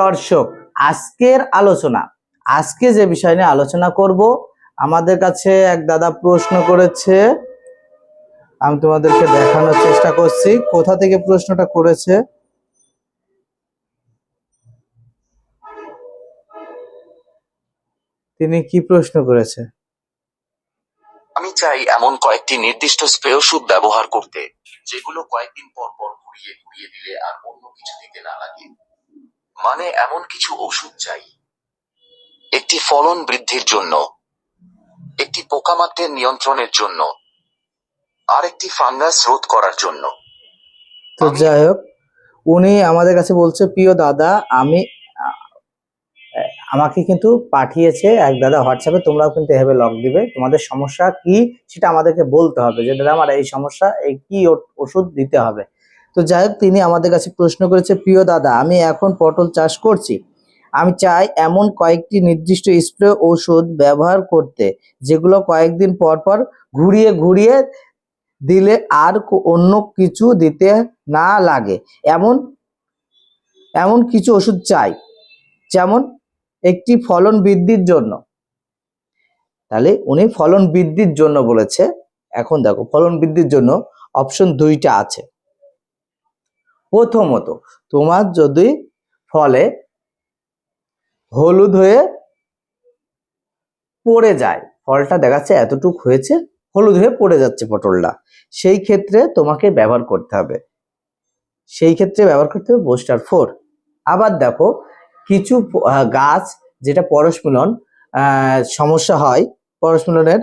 দর্শক, আজকের আলোচনা। আজকে যে বিষয় নিয়ে আলোচনা করব, আমাদের কাছে এক দাদা প্রশ্ন করেছে। আমি তোমাদেরকে দেখানোর চেষ্টা করছি, কোথা থেকে প্রশ্নটা করেছে? তিনি কি প্রশ্ন করেছে? আমি চাই এমন কয়েকটি নির্দিষ্ট স্প্রে ওষুধ ব্যবহার করতে, যেগুলো কয়েকদিন পর পর ঘুরিয়ে ঘুরিয়ে দিলে আর অন্য কিছু দিতে না লাগে। মানে এমন কিছু ওষুধ চাই। একটি ফলন বৃদ্ধির জন্য একটি পোকামাকড়ের নিয়ন্ত্রণের জন্য আর একটি ফাঙ্গাস রোধ করার জন্য। তো যাই হোক উনি আমাদের কাছে বলছে প্রিয় দাদা আমি আমাকে কিন্তু পাঠিয়েছে এক দাদা হোয়াটসঅ্যাপে তোমরাও কিন্তু এভাবে লক দিবে। তোমাদের সমস্যা কি সেটা আমাদেরকে বলতে হবে যে দাদা আমার এই সমস্যা এই কি ওষুধ দিতে হবে? তো যাই হোক, তিনি আমাদের কাছে প্রশ্ন করেছে, প্রিয় দাদা, আমি এখন পটল চাষ করছি। আমি চাই এমন কয়েকটি নির্দিষ্ট স্প্রে ওষুধ ব্যবহার করতে, যেগুলো কয়েকদিন পর পর ঘুরিয়ে ঘুরিয়ে দিলে আর অন্য কিছু দিতে না লাগে। এমন এমন কিছু ওষুধ চাই, যেমন একটি ফলন বৃদ্ধির জন্য। তাহলে উনি ফলন বৃদ্ধির জন্য বলেছে। এখন দেখো, ফলন বৃদ্ধির জন্য অপশন দুইটা আছে। প্রথমত তোমার যদি ফলে হলুদ হয়ে পড়ে যায় ফলটা দেখাচ্ছে এতটুক হয়েছে হলুদ হয়ে পড়ে যাচ্ছে পটলটা সেই ক্ষেত্রে তোমাকে ব্যবহার করতে হবে। সেই ক্ষেত্রে ব্যবহার করতে হবে বোস্টার ফোর আবার দেখো কিছু গাছ যেটা পরশমিলন আহ, সমস্যা হয় পরশমিলনের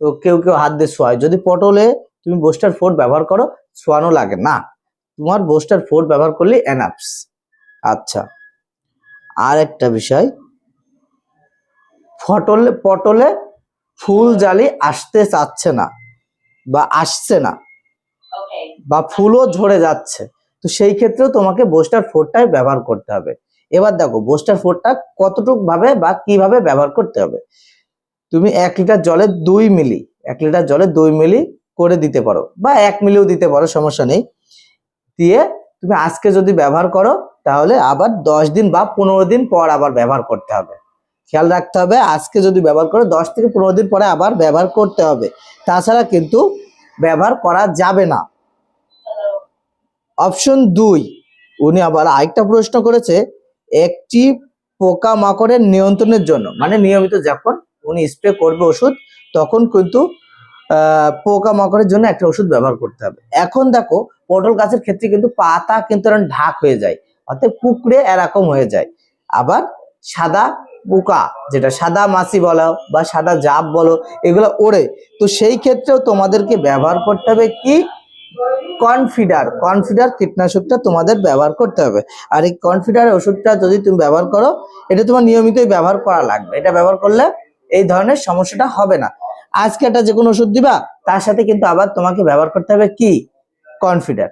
তো কেউ কেউ হাত দিয়ে শোয়ায়। যদি পটলে তুমি বোস্টার ফোর ব্যবহার করো শোয়ানো লাগে না। তোমার বোস্টার ফোর ব্যবহার করলে এনাফস আচ্ছা আর একটা বিষয়। ফটলে পটলে ফুল জালি আসতে চাচ্ছে না বা আসছে না বা ফুলও ঝরে যাচ্ছে। তো সেই ক্ষেত্রেও তোমাকে বোস্টার ফোরটাই ব্যবহার করতে হবে। এবার দেখো বোস্টার ফোরটা কতটুক ভাবে বা কীভাবে ব্যবহার করতে হবে? তুমি এক লিটার জলে দুই মিলি এক লিটার জলে দুই মিলি করে দিতে পারো বা এক মিলিও দিতে পারো সমস্যা নেই। দিয়ে তুমি আজকে যদি ব্যবহার করো, তাহলে আবার দশ দিন বা পনেরো দিন পর আবার ব্যবহার করতে হবে। খেয়াল রাখতে হবে, আজকে যদি ব্যবহার করো, দশ থেকে পনেরো দিন পরে আবার ব্যবহার করতে হবে। তাছাড়া কিন্তু ব্যবহার করা যাবে না। অপশন দুই, উনি আবার আরেকটা প্রশ্ন করেছে, একটি পোকা মাকড়ের নিয়ন্ত্রণের জন্য মানে নিয়মিত যখন উনি স্প্রে করবে ওষুধ, তখন কিন্তু পোকা মাকড়ের জন্য একটা ওষুধ ব্যবহার করতে হবে। এখন দেখো, পটল গাছের ক্ষেত্রে কিন্তু পাতা কিন্তু ঢাক হয়ে যায়, অর্থাৎ কুকড়ে এরকম হয়ে যায়। আবার সাদা পোকা, যেটা সাদা মাছি বলো বা সাদা জাপ বলো, এগুলো ওড়ে। তো সেই ক্ষেত্রেও তোমাদেরকে ব্যবহার করতে হবে কি? কনফিডার। কনফিডার কীটনাশকটা তোমাদের ব্যবহার করতে হবে। আর এই কনফিডার ওষুধটা যদি তুমি ব্যবহার করো, এটা তোমার নিয়মিতই ব্যবহার করা লাগবে। এটা ব্যবহার করলে এই ধরনের সমস্যাটা হবে না। আজকে একটা যে কোনো ওষুধ দিবা, তার সাথে কিন্তু আবার তোমাকে ব্যবহার করতে হবে কি? কনফিডার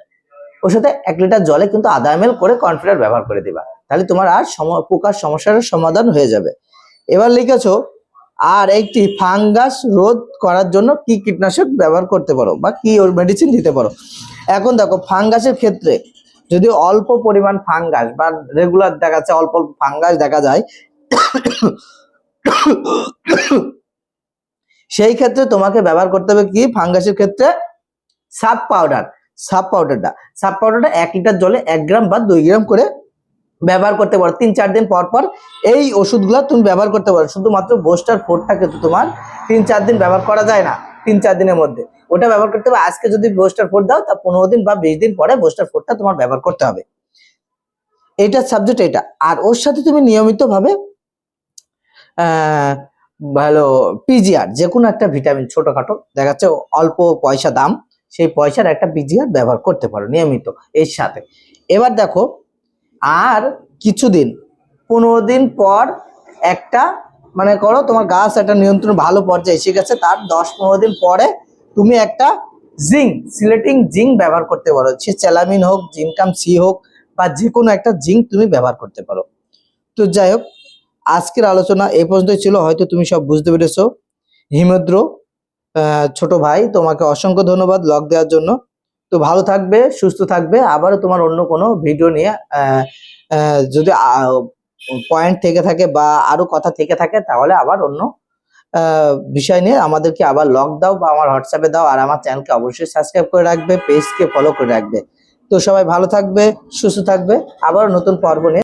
ওর সাথে এক লিটার জলে কিন্তু আধা এম করে কনফিডার ব্যবহার করে দিবা। তাহলে তোমার আর পোকার সমস্যার সমাধান হয়ে যাবে। এবার লিখেছ, আর একটি ফাঙ্গাস রোধ করার জন্য কি কীটনাশক ব্যবহার করতে পারো বা কি ওর মেডিসিন দিতে পারো? এখন দেখো, ফাঙ্গাসের ক্ষেত্রে যদি অল্প পরিমাণ ফাঙ্গাস বা রেগুলার দেখা যাচ্ছে অল্প অল্প ফাঙ্গাস দেখা যায় সেই ক্ষেত্রে তোমাকে ব্যবহার করতে হবে কি? ফাঙ্গাসের ক্ষেত্রে সাব পাউডার, সাব পাউডারটা। সাব পাউডারটা এক লিটার জলে এক গ্রাম বা দুই গ্রাম করে ব্যবহার করতে পারো। তিন চার দিন পর পর এই ওষুধগুলো তুমি ব্যবহার করতে পারো। শুধুমাত্র বোস্টার ফোরটা কিন্তু তোমার তিন চার দিন ব্যবহার করা যায় না, তিন চার দিনের মধ্যে। ওটা ব্যবহার করতে হবে। আজকে যদি বোস্টার ফোর দাও, তা পনেরো দিন বা বিশ দিন পরে বোস্টার ফোরটা তোমার ব্যবহার করতে হবে। এইটার সাবজেক্ট এটা। আর ওর সাথে তুমি নিয়মিতভাবে ভালো পিজিআর যে কোনো একটা ভিটামিন ছোটখাটো, দেখা যাচ্ছে অল্প পয়সা দাম, সেই পয়সার একটা পিজিআর ব্যবহার করতে পারো নিয়মিত এর সাথে। এবার দেখো, আর কিছুদিন, পনেরো দিন পর একটা মানে করো তোমার গাছ একটা নিয়ন্ত্রণ ভালো পর্যায়ে এসে গেছে, তার দশ পনেরো দিন পরে তুমি একটা জিঙ্ক সিলেটিং জিঙ্ক ব্যবহার করতে পারো। সে চ্যালামিন হোক জিনকাম সি হোক, বা যে কোনো একটা জিঙ্ক তুমি ব্যবহার করতে পারো। তো যাই হোক আজকের আলোচনা এই পর্যন্তই ছিল, হয়তো তুমি সব বুঝতে পেরেছ। হিমেদ্র ছোট ভাই, তোমাকে অসংখ্য ধন্যবাদ লগ দেওয়ার জন্য। তো ভালো থাকবে, সুস্থ থাকবে। আবারও তোমার অন্য কোনো ভিডিও নিয়ে যদি পয়েন্ট থেকে থাকে বা আরও কথা থেকে থাকে, তাহলে আবার অন্য বিষয় নিয়ে আমাদেরকে আবার লক দাও বা আমার হোয়াটসঅ্যাপে দাও আর আমার চ্যানেলকে অবশ্যই সাবস্ক্রাইব করে রাখবে পেজকে ফলো করে রাখবে। তো সবাই ভালো থাকবে, সুস্থ থাকবে। আবার নতুন পর্ব নিয়ে